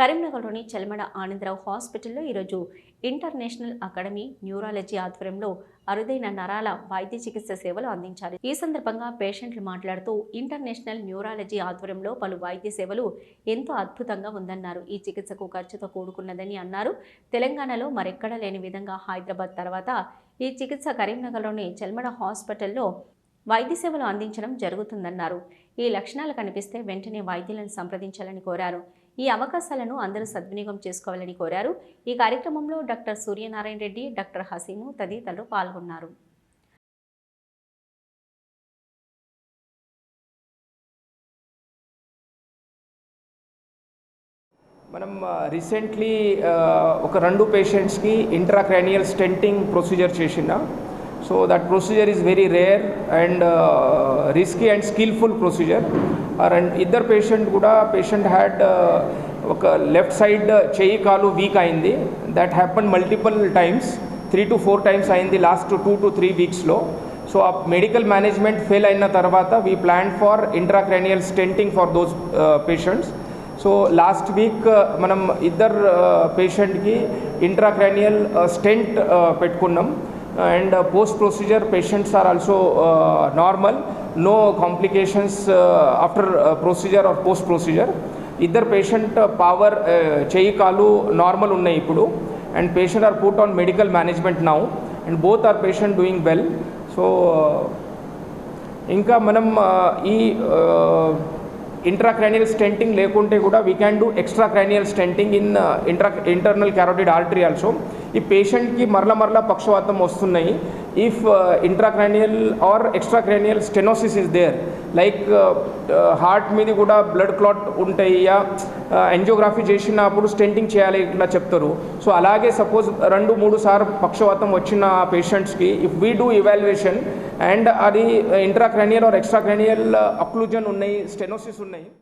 కరీంనగర్లోని చెల్మడ ఆనందరావు హాస్పిటల్లో ఈరోజు ఇంటర్నేషనల్ అకాడమీ న్యూరాలజీ ఆధ్వర్యంలో అరుదైన నరాల వైద్య చికిత్స సేవలు అందించారు. ఈ సందర్భంగా పేషెంట్లు మాట్లాడుతూ ఇంటర్నేషనల్ న్యూరాలజీ ఆధ్వర్యంలో పలు వైద్య సేవలు ఎంతో అద్భుతంగా ఉందన్నారు. ఈ చికిత్సకు ఖర్చుతో కూడుకున్నదని అన్నారు. తెలంగాణలో మరెక్కడా లేని విధంగా హైదరాబాద్ తర్వాత ఈ చికిత్స కరీంనగర్లోని చెల్మడ హాస్పిటల్లో వైద్య సేవలు అందించడం జరుగుతుందన్నారు. ఈ లక్షణాలు కనిపిస్తే వెంటనే వైద్యులను సంప్రదించాలని కోరారు. ఈ అవకాశాలను అందరూ సద్వినియోగం చేసుకోవాలని కోరారు. ఈ కార్యక్రమంలో డాక్టర్ సూర్యనారాయణ రెడ్డి డాక్టర్ హసీము తదితరులు పాల్గొన్నారు. మనం రీసెంట్లీ ఒక రెండు పేషెంట్స్కి ఇంట్రాక్రానియల్ స్టెంటింగ్ ప్రొసీజర్ చేసిన so that procedure is very rare and risky and skillful procedure and ఇద్దరు పేషెంట్ కూడా పేషెంట్ హ్యాడ్ ఒక లెఫ్ట్ సైడ్ చెయ్యి కాలు వీక్ అయింది. That happen multiple times three to four times అయింది లాస్ట్ టూ టు త్రీ వీక్స్లో so ఆ medical management fail అయిన తర్వాత we plan for intracranial stenting for those patients so last week మనం ఇద్దరు పేషెంట్కి ఇంట్రాక్రానియల్ స్టెంట్ పెట్టుకున్నాం. And post procedure patients are also normal no complications after procedure or post procedure ఇద్దరు patient power చేయి కాలు normal ఉన్నాయి ఇప్పుడు. And patient are put on medical management now and both are patient doing well so ఇంకా మనం ఈ intracranial stenting లేకుంటే కూడా we can do extra cranial stenting in intra internal carotid artery also ఈ పేషెంట్కి మరల మరల పక్షవాతం వస్తున్నాయి. If intracranial or extracranial stenosis is there like heart మీద కూడా బ్లడ్ క్లాట్ ఉంటాయి యా ఎంజియోగ్రఫీ చేసినప్పుడు స్టెంటింగ్ చేయాలి ఇట్లా చెప్తారు. సో అలాగే సపోజ్ రెండు మూడు సార్లు పక్షవాతం వచ్చిన పేషెంట్స్కి if we do evaluation and అది ఇంట్రాక్రానియల్ ఆర్ ఎక్స్ట్రాక్రానియల్ అక్లూజన్ ఉన్నాయి స్టెనోసిస్ ఉన్నాయి